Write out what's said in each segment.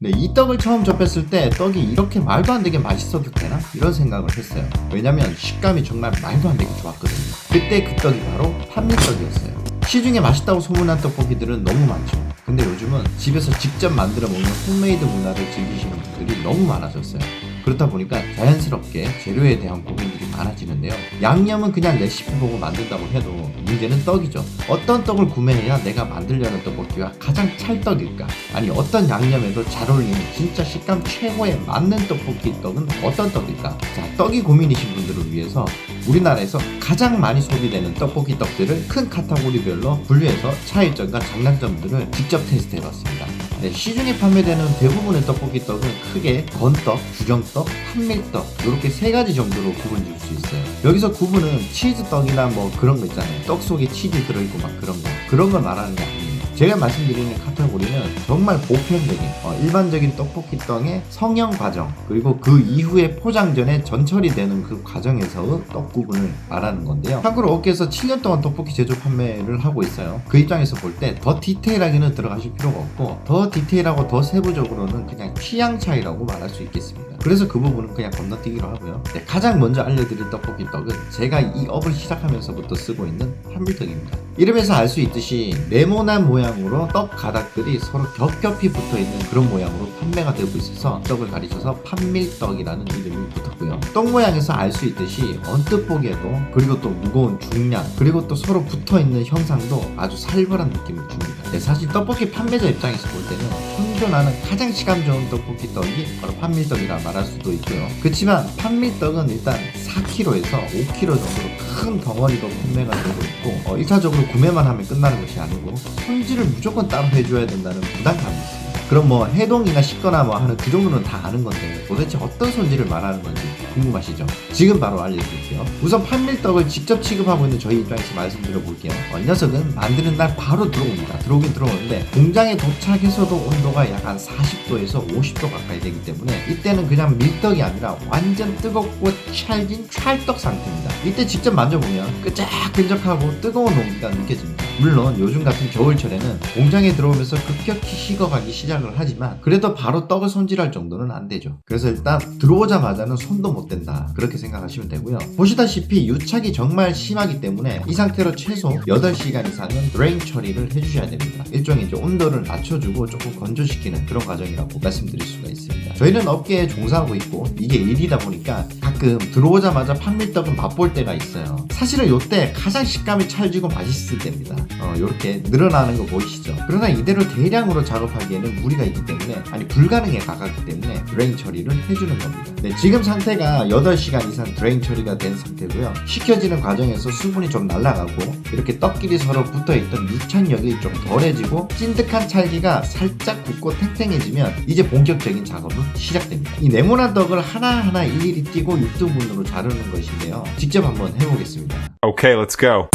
네, 이 떡을 처음 접했을 때 떡이 이렇게 말도 안 되게 맛있어도 되나? 이런 생각을 했어요. 왜냐면 식감이 정말 말도 안 되게 좋았거든요. 그때 그 떡이 바로 판미떡이었어요. 시중에 맛있다고 소문난 떡볶이들은 너무 많죠. 근데 요즘은 집에서 직접 만들어 먹는 홈메이드 문화를 즐기시는 분들이 너무 많아졌어요. 그렇다 보니까 자연스럽게 재료에 대한 고민들이 많아지는데요. 양념은 그냥 레시피 보고 만든다고 해도 문제는 떡이죠. 어떤 떡을 구매해야 내가 만들려는 떡볶이와 가장 찰떡일까? 아니 어떤 양념에도 잘 어울리는 진짜 식감 최고에 맞는 떡볶이 떡은 어떤 떡일까? 자, 떡이 고민이신 분들을 위해서 우리나라에서 가장 많이 소비되는 떡볶이 떡들을 큰 카테고리별로 분류해서 차이점과 장단점들을 직접 테스트해봤습니다. 네, 시중에 판매되는 대부분의 떡볶이 떡은 크게 건떡, 구정떡, 판밀떡 이렇게 세 가지 정도로 구분 줄 수 있어요. 여기서 구분은 치즈떡이나 뭐 그런 거 있잖아요. 떡 속에 치즈 들어있고 막 그런 거 그런 걸 말하는 게 아니에요. 제가 말씀드리는 카테고리는 정말 보편적인 어, 일반적인 떡볶이 떡의 성형 과정 그리고 그 이후에 포장 전에 전처리 되는 그 과정에서의 떡 구분을 말하는 건데요. 참고로 업계에서 7년 동안 떡볶이 제조 판매를 하고 있어요. 그 입장에서 볼 때 더 디테일하게는 들어가실 필요가 없고 더 디테일하고 더 세부적으로는 그냥 취향 차이라고 말할 수 있겠습니다. 그래서 그 부분은 그냥 건너뛰기로 하고요. 네, 가장 먼저 알려드릴 떡볶이 떡은 제가 이 업을 시작하면서부터 쓰고 있는 판밀떡입니다. 이름에서 알 수 있듯이 네모난 모양 으로 떡 가닥들이 서로 겹겹이 붙어 있는 그런 모양으로 판매가 되고 있어서 떡을 가리쳐서 판밀떡이라는 이름이 붙었고요. 떡 모양에서 알 수 있듯이 언뜻 보기에도 그리고 또 무거운 중량 그리고 또 서로 붙어 있는 형상도 아주 살벌한 느낌을 줍니다. 네, 사실 떡볶이 판매자 입장에서 볼 때는 평균하는 가장 시감 좋은 떡볶이 떡이 바로 판밀떡이라 말할 수도 있고요. 그렇지만 판밀떡은 일단 4kg에서 5kg 정도로 큰 덩어리로 판매가 되고 있고 어, 1차적으로 구매만 하면 끝나는 것이 아니고 손질을 무조건 따로 해줘야 된다는 부담감이 있습니다. 그럼 뭐 해동이나 씻거나 뭐 하는 그 정도는 다 아는 건데 도대체 어떤 손질을 말하는 건지 궁금하시죠? 지금 바로 알려드릴게요. 우선 판밀떡을 직접 취급하고 있는 저희 입장에서 말씀드려 볼게요. 어, 이 녀석은 만드는 날 바로 들어옵니다. 들어오긴 들어오는데 공장에 도착해서도 온도가 약 한 40도에서 50도 가까이 되기 때문에 이때는 그냥 밀떡이 아니라 완전 뜨겁고 찰진 찰떡 상태입니다. 이때 직접 만져보면 끄적끄적하고 뜨거운 온기가 느껴집니다. 물론 요즘 같은 겨울철에는 공장에 들어오면서 급격히 식어가기 시작을 하지만 그래도 바로 떡을 손질할 정도는 안 되죠. 그래서 일단 들어오자마자는 손도 못 댄다 그렇게 생각하시면 되고요. 보시다시피 유착이 정말 심하기 때문에 이 상태로 최소 8시간 이상은 드레인 처리를 해주셔야 됩니다. 일종의 이제 온도를 낮춰주고 조금 건조시키는 그런 과정이라고 말씀드릴 수가 있습니다. 저희는 업계에 종사하고 있고 이게 일이다 보니까 가끔 들어오자마자 판밀떡은 맛볼 때가 있어요. 사실은 이때 가장 식감이 찰지고 맛있을 때입니다. 어, 이렇게 늘어나는 거 보이시죠? 그러나 이대로 대량으로 작업하기에는 무리가 있기 때문에 아니 불가능에 가깝기 때문에 드레인 처리를 해주는 겁니다. 네, 지금 상태가 8시간 이상 드레인 처리가 된 상태고요. 식혀지는 과정에서 수분이 좀 날아가고 이렇게 떡끼리 서로 붙어있던 유착력이 좀 덜해지고 찐득한 찰기가 살짝 굳고 탱탱해지면 이제 본격적인 작업은 시작됩니다. 이 네모난 떡을 하나하나 일일이 띄고 6등분으로 자르는 것인데요. 직접 한번 해보겠습니다. Okay, let's go.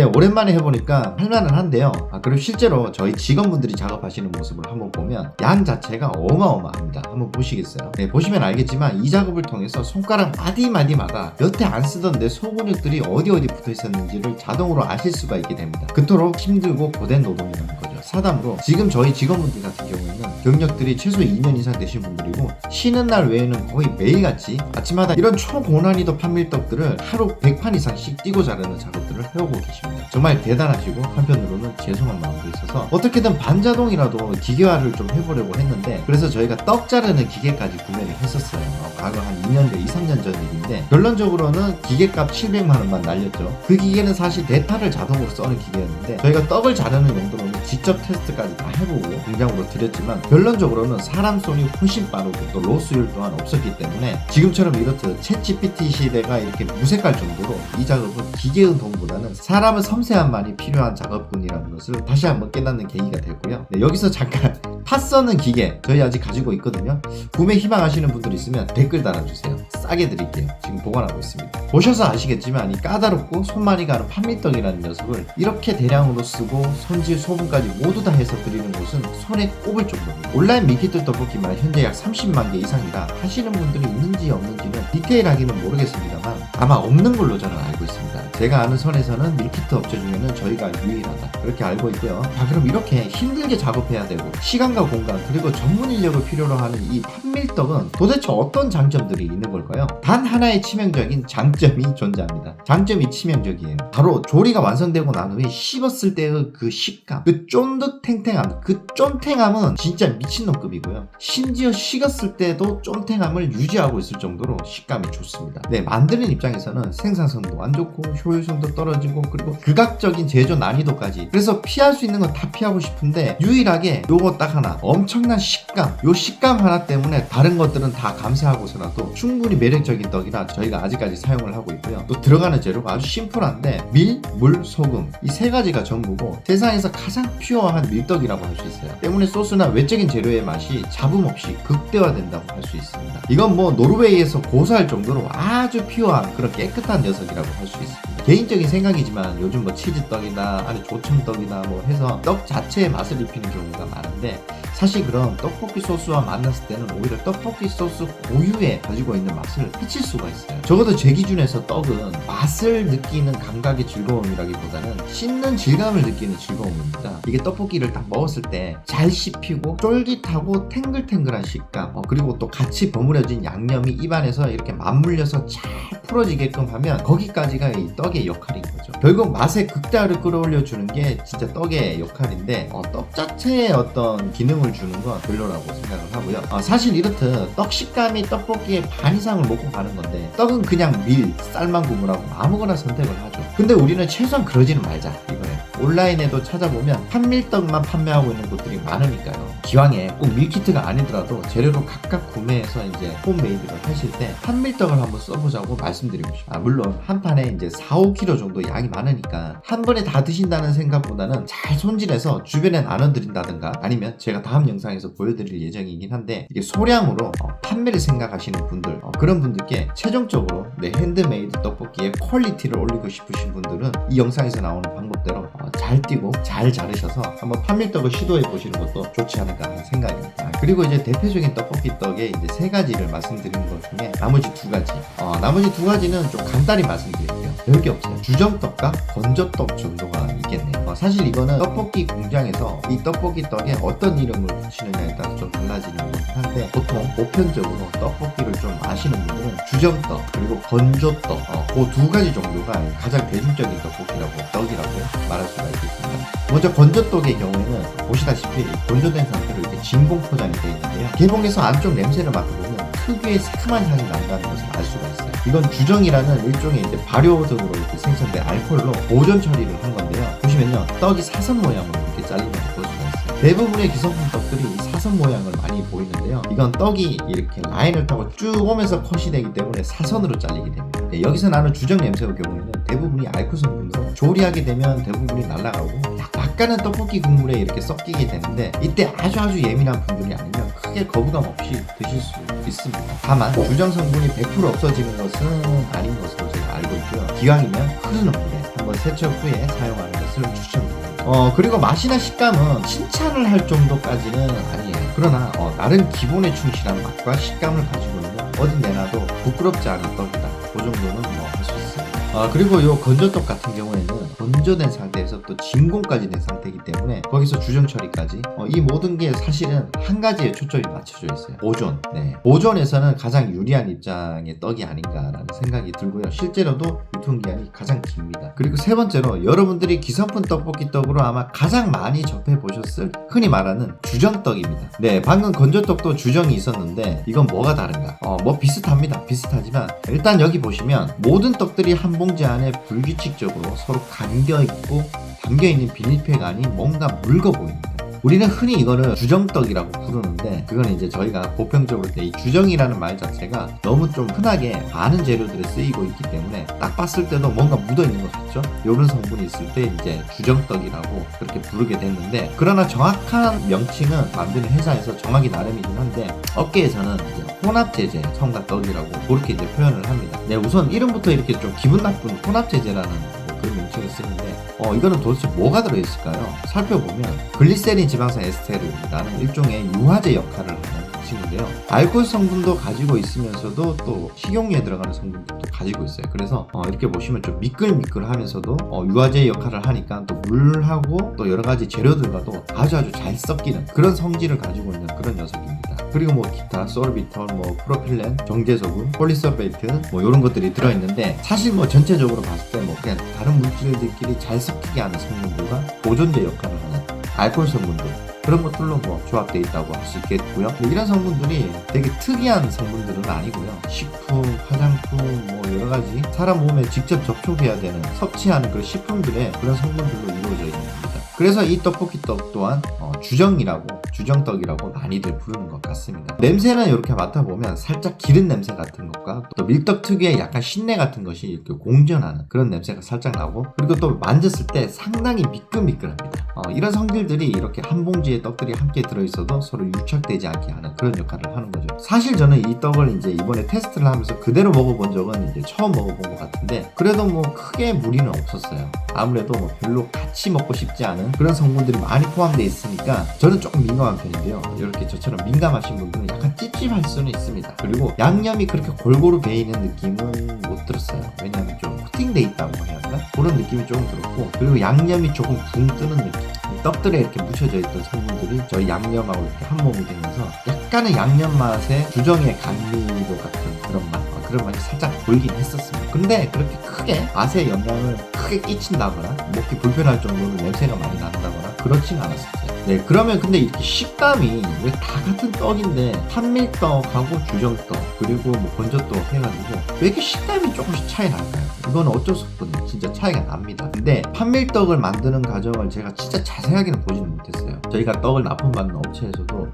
네, 오랜만에 해보니까 할만은 한데요. 아, 그리고 실제로 저희 직원분들이 작업하시는 모습을 한번 보면 양 자체가 어마어마합니다. 한번 보시겠어요? 네, 보시면 알겠지만 이 작업을 통해서 손가락 마디마디마다 여태 안 쓰던 내 소근육들이 어디 어디 붙어 있었는지를 자동으로 아실 수가 있게 됩니다. 그토록 힘들고 고된 노동이라는 거죠. 사담으로 지금 저희 직원분들 같은 경우에는 경력들이 최소 2년 이상 되신 분들이고 쉬는 날 외에는 거의 매일같이 아침마다 이런 초고난이도 판밀떡들을 하루 100판 이상씩 띄고 자르는 작업들을 해오고 계십니다. 정말 대단하시고 한편으로는 죄송한 마음도 있어서 어떻게든 반자동이라도 기계화를 좀 해보려고 했는데 그래서 저희가 떡 자르는 기계까지 구매를 했었어요. 어, 과거 한 2년 전, 2, 3년 전 일인데 결론적으로는 기계값 700만 원만 날렸죠. 그 기계는 사실 대타를 자동으로 써는 기계였는데 저희가 떡을 자르는 용도로는 직접 테스트까지 다 해보고 공장으로 드렸지만 결론적으로는 사람 손이 훨씬 빠르고 또 로스율 또한 없었기 때문에 지금처럼 이렇듯 챗 GPT 시대가 이렇게 무색할 정도로 이 작업은 기계의 도움보다는 사람 의 섬세함만이 필요한 작업군이라는 것을 다시 한번 깨닫는 계기가 됐고요. 네, 여기서 잠깐 파 써는 기계 저희 아직 가지고 있거든요. 구매 희망하시는 분들 있으면 댓글 달아주세요. 싸게 드릴게요. 지금 보관하고 있습니다. 보셔서 아시겠지만 이 까다롭고 손 많이 가는 판미떡이라는 녀석을 이렇게 대량으로 쓰고 손질 소분까지 모두 다 해서 드리는 곳은 손에 꼽을 정도입니다. 온라인 밀키트 떡볶이만 현재 약 30만 개 이상이라 하시는 분들이 있는지 없는지는 디테일하게는 모르겠습니다만 아마 없는 걸로 저는 알고 있습니다. 제가 아는 선에서는 밀키트 업체 중에는 저희가 유일하다 그렇게 알고 있고요. 자 그럼 이렇게 힘들게 작업해야 되고 시간과 공간 그리고 전문 인력을 필요로 하는 이 판밀떡은 도대체 어떤 장점들이 있는 걸까요? 단 하나의 치명적인 장점이 존재합니다. 장점이 치명적이에요. 바로 조리가 완성되고 난 후에 씹었을 때의 그 식감, 그 쫀득탱탱함, 그 쫀탱함은 진짜 미친놈급이고요. 심지어 식었을 때도 쫀탱함을 유지하고 있을 정도로 식감이 좋습니다. 네, 만드는 입장에서는 생산성도 안 좋고 효 율성도 떨어지고 그리고 극악적인 제조 난이도까지. 그래서 피할 수 있는 건 다 피하고 싶은데 유일하게 요거 딱 하나. 엄청난 식감. 요 식감 하나 때문에 다른 것들은 다 감사하고서라도 충분히 매력적인 떡이라 저희가 아직까지 사용을 하고 있고요. 또 들어가는 재료가 아주 심플한데 밀, 물, 소금. 이 세 가지가 전부고 세상에서 가장 퓨어한 밀떡이라고 할 수 있어요. 때문에 소스나 외적인 재료의 맛이 잡음 없이 극대화된다고 할 수 있습니다. 이건 뭐 노르웨이에서 고소할 정도로 아주 퓨어한 그런 깨끗한 녀석이라고 할 수 있습니다 개인적인 생각이지만 요즘 뭐 치즈떡이다 아니 조청떡이다 뭐 해서 떡 자체의 맛을 입히는 경우가 많은데 사실 그런 떡볶이 소스와 만났을 때는 오히려 떡볶이 소스 고유의 가지고 있는 맛을 해칠 수가 있어요. 적어도 제 기준에서 떡은 맛을 느끼는 감각의 즐거움이라기보다는 씹는 질감을 느끼는 즐거움입니다. 이게 떡볶이를 딱 먹었을 때 잘 씹히고 쫄깃하고 탱글탱글한 식감 어, 그리고 또 같이 버무려진 양념이 입안에서 이렇게 맞물려서 잘 풀어지게끔 하면 거기까지가 이 떡의 역할인 거죠. 결국 맛의 극대화를 끌어올려 주는 게 진짜 떡의 역할인데 어, 떡 자체의 어떤 기능 을 주는 건 별로라고 생각을 하고요. 어, 사실 이렇듯 떡 식감이 떡볶이의 반 이상을 먹고 가는 건데 떡은 그냥 밀, 쌀만 구분하고 아무거나 선택을 하죠. 근데 우리는 최소한 그러지는 말자 이거예요. 온라인에도 찾아보면 판밀떡만 판매하고 있는 곳들이 많으니까요. 기왕에 꼭 밀키트가 아니더라도 재료로 각각 구매해서 이제 홈메이드를 하실 때 판밀떡을 한번 써보자고 말씀드리고 싶어요. 아, 물론 한 판에 이제 4, 5kg 정도 양이 많으니까 한 번에 다 드신다는 생각보다는 잘 손질해서 주변에 나눠드린다든가 아니면 제가 다음 영상에서 보여드릴 예정이긴 한데 이게 소량으로 어, 판매를 생각하시는 분들 어, 그런 분들께 최종적으로 내 핸드메이드 떡볶이의 퀄리티를 올리고 싶으신 분들은 이 영상에서 나오는 방법대로 어, 잘 띄고 잘 자르셔서 한번 판밀떡을 시도해 보시는 것도 좋지 않을까 하는 생각입니다. 아, 그리고 이제 대표적인 떡볶이 떡의 이제 세 가지를 말씀드린 것 중에 나머지 두 가지 어, 나머지 두 가지는 좀 간단히 말씀드릴게요. 별게 없어요. 주정떡과 건조떡 정도가 있겠네요. 어, 사실 이거는 떡볶이 공장에서 이 떡볶이 떡에 어떤 이름을 붙이느냐에 따라 좀 달라지는 한데 보통 보편적으로 떡볶이를 좀 아시는 분들은 주정떡 그리고 건조떡 어, 그두 가지 정도가 가장 대중적인 떡볶이라고 떡이라고 말할 수가 있겠습니다. 먼저 건조떡의 경우에는 보시다시피 건조된 상태로 이렇게 진공 포장이 되어 있는데요. 개봉해서 안쪽 냄새를 맡아보면 특유의 새카만 향이 난다는 것을 알 수가 있어요. 이건 주정이라는 일종의 이제 발효 등으로 이렇게 생성된 알코올로 보존 처리를 한 건데요. 보시면요, 떡이 사선 모양으로 이렇게 잘리는 걸볼 수가 있어요. 대부분의 기성품 떡들이 이 사선 모양을 많이 보이는데요. 이건 떡이 이렇게 라인을 타고 쭉 오면서 컷이 되기 때문에 사선으로 잘리게 됩니다. 네, 여기서 나는 주정 냄새의 경우에는 대부분이 알코올 성분으로 조리하게 되면 대부분이 날아가고 약간은 떡볶이 국물에 이렇게 섞이게 되는데 이때 아주 아주 예민한 분들이 아니면 크게 거부감 없이 드실 수 있습니다. 다만 주정 성분이 100% 없어지는 것은 아닌 것으로 제가 알고 있고요. 기왕이면 흐르는 물에 한번 세척 후에 사용하는 것을 추천드립니다. 어 그리고 맛이나 식감은 칭찬을 할 정도까지는 아니에요. 그러나 어, 나름 기본에 충실한 맛과 식감을 가지고 있는 어디 내놔도 부끄럽지 않은 떡이다. 그 정도는 뭐 할 수 있어요. 아 그리고 요 건조떡 같은 경우에는 건조된 상태에서 또 진공까지 된 상태이기 때문에 거기서 주정 처리까지 어, 이 모든 게 사실은 한 가지에 초점이 맞춰져 있어요. 보존. 네. 보존에서는 가장 유리한 입장의 떡이 아닌가라는 생각이 들고요. 실제로도 유통기한이 가장 깁니다. 그리고 세 번째로 여러분들이 기성품 떡볶이 떡으로 아마 가장 많이 접해 보셨을 흔히 말하는 주정떡입니다. 네 방금 건조떡도 주정이 있었는데 이건 뭐가 다른가? 어, 뭐 비슷합니다. 비슷하지만 일단 여기 보시면 모든 떡들이 한 봉지 안에 불규칙적으로 서로 감겨 있고 담겨 있는 비닐팩 안이 뭔가 묽어 보입니다. 우리는 흔히 이거는 주정떡이라고 부르는데 그건 이제 저희가 보편적으로 이 주정이라는 말 자체가 너무 좀 흔하게 많은 재료들에 쓰이고 있기 때문에 딱 봤을 때도 뭔가 묻어 있는 것 같죠? 이런 성분이 있을 때 이제 주정떡이라고 그렇게 부르게 됐는데 그러나 정확한 명칭은 만드는 회사에서 정하기 나름이긴 한데 업계에서는 이제 혼합 제제 성과 떡이라고 그렇게 이제 표현을 합니다. 네, 우선 이름부터 이렇게 좀 기분 나쁜 혼합 제제라는 뭐 그런 명칭을 쓰는데 어 이거는 도대체 뭐가 들어있을까요? 살펴보면 글리세린 지방산 에스테르라는 일종의 유화제 역할을 하는 친구인데요. 알코올 성분도 가지고 있으면서도 또 식용유에 들어가는 성분도 가지고 있어요. 그래서 어, 이렇게 보시면 좀 미끌미끌하면서도 어, 유화제 역할을 하니까 또 물하고 또 여러 가지 재료들과도 아주 아주 잘 섞이는 그런 성질을 가지고 있는 그런 녀석입니다. 그리고 뭐 기타, 소르비톨, 뭐 프로필렌, 정제소금, 폴리서베이트 뭐 이런 것들이 들어있는데 사실 뭐 전체적으로 봤을 때 뭐 그냥 다른 물질들끼리 잘 섞이게 하는 성분들과 보존제 역할을 하는 알코올 성분들 그런 것들로 뭐 조합되어 있다고 할 수 있겠고요. 이런 성분들이 되게 특이한 성분들은 아니고요. 식품, 화장품, 뭐 여러 가지 사람 몸에 직접 접촉해야 되는 섭취하는 그런 식품들의 그런 성분들로 이루어져 있는 겁니다. 그래서 이 떡볶이 떡 또한 어, 주정이라고 주정떡이라고 많이들 부르는 것 같습니다. 냄새는 이렇게 맡아보면 살짝 기름 냄새 같은 것과 또 밀떡 특유의 약간 신내 같은 것이 이렇게 공존하는 그런 냄새가 살짝 나고 그리고 또 만졌을 때 상당히 미끌미끌합니다. 어, 이런 성질들이 이렇게 한 봉지의 떡들이 함께 들어있어도 서로 유착되지 않게 하는 그런 역할을 하는 거죠. 사실 저는 이 떡을 이제 이번에 테스트를 하면서 그대로 먹어본 적은 이제 처음 먹어본 것 같은데 그래도 뭐 크게 무리는 없었어요. 아무래도 뭐 별로 같이 먹고 싶지 않은 그런 성분들이 많이 포함되어 있으니까 저는 조금 민감한 편인데요. 이렇게 저처럼 민감하신 분들은 약간 찝찝할 수는 있습니다. 그리고 양념이 그렇게 골고루 배이는 느낌은 못 들었어요. 왜냐하면 좀 코팅돼 있다고 해야 하나? 그런 느낌이 조금 들었고 그리고 양념이 조금 붕 뜨는 느낌. 이 떡들에 이렇게 묻혀져 있던 성분들이 저희 양념하고 이렇게 한 몸이 되면서 약간의 양념 맛에 주정의 감미도 같은 그런 맛 어, 그런 맛이 살짝 보이긴 했었습니다. 근데 그렇게 크게 맛에 영향을 크게 끼친다거나 먹기 불편할 정도로 냄새가 많이 난다거나 그렇진 않았었어요. 네, 그러면 근데 이렇게 식감이 왜 다 같은 떡인데 판밀떡하고 주정떡 그리고 뭐 건조떡 해가지고 왜 이렇게 식감이 조금씩 차이 날까요? 이건 어쩔 수 없거든요. 진짜 차이가 납니다. 근데 판밀떡을 만드는 과정을 제가 진짜 자세하게는 보지는 못했어요. 저희가 떡을 납품받는 업체에서도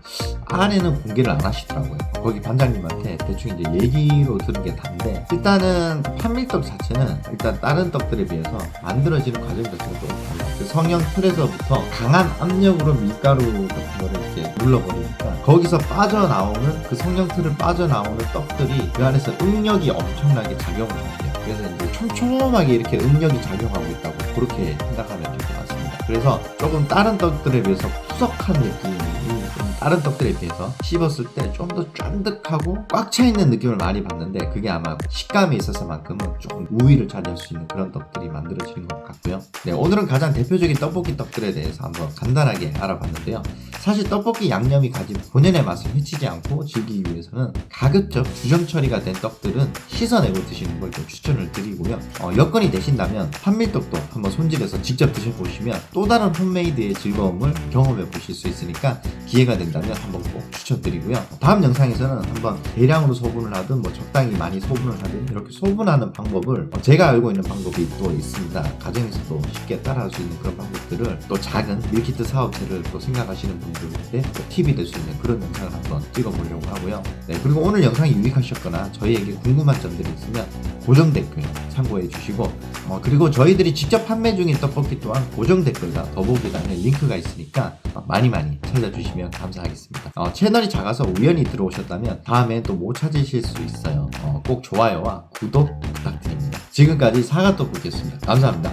안에는 공개를 안 하시더라고요. 거기 반장님한테 대충 이제 얘기로 들은 게 다인데 일단은 그 판밀떡 자체는 일단 다른 떡들에 비해서 만들어지는 과정 자체가 조금 달라요. 그 성형 틀에서부터 강한 압력으로 밀가루 같은 거를 이렇게 눌러버리니까 거기서 빠져나오는 그 성형 틀을 빠져나오는 떡들이 그 안에서 응력이 엄청나게 작용을 해요. 그래서 이제 촘촘하게 이렇게 응력이 작용하고 있다고 그렇게 생각하면 될 것 같습니다. 그래서 조금 다른 떡들에 비해서 푸석한 느낌이 좀 다른 떡들에 비해서 씹었을 때 좀 더 쫀득하고 꽉 차 있는 느낌을 많이 받는데 그게 아마 식감에 있어서만큼은 조금 우위를 차지할 수 있는 그런 떡들이 만들어지는 것 같고요. 네, 오늘은 가장 대표적인 떡볶이 떡들에 대해서 한번 간단하게 알아봤는데요. 사실 떡볶이 양념이 가진 본연의 맛을 해치지 않고 즐기기 위해서는 가급적 주정 처리가 된 떡들은 씻어내고 드시는 걸 좀 추천을 드리고요. 어, 여건이 되신다면 판밀떡도 한번 손질해서 직접 드셔보시면 또 다른 홈메이드의 즐거움을 경험해 보실 수 있으니까 기회가 된다면 한번 꼭 추천드리고요. 다음 영상에서는 한번 대량으로 소분을 하든 뭐 적당히 많이 소분을 하든 이렇게 소분하는 방법을 어, 제가 알고 있는 방법이 또 있습니다. 가정에서도 쉽게 따라할 수 있는 그런 방법들을 또 작은 밀키트 사업체를 또 생각하시는 분들께 또 팁이 될 수 있는 그런 영상을 한번 찍어보려고 하고요. 네, 그리고 오늘 영상이 유익하셨거나 저희에게 궁금한 점들이 있으면 고정 댓글 참고해 주시고 어, 그리고 저희들이 직접 판매 중인 떡볶이 또한 고정 댓글과 더보기란에 링크가 있으니까 어, 많이 많이 찾아주시면 감사 하겠습니다. 어, 채널이 작아서 우연히 들어오셨다면 다음에 또 못 찾으실 수 있어요. 어, 꼭 좋아요와 구독 부탁드립니다. 지금까지 사과떡볶이였습니다. 감사합니다.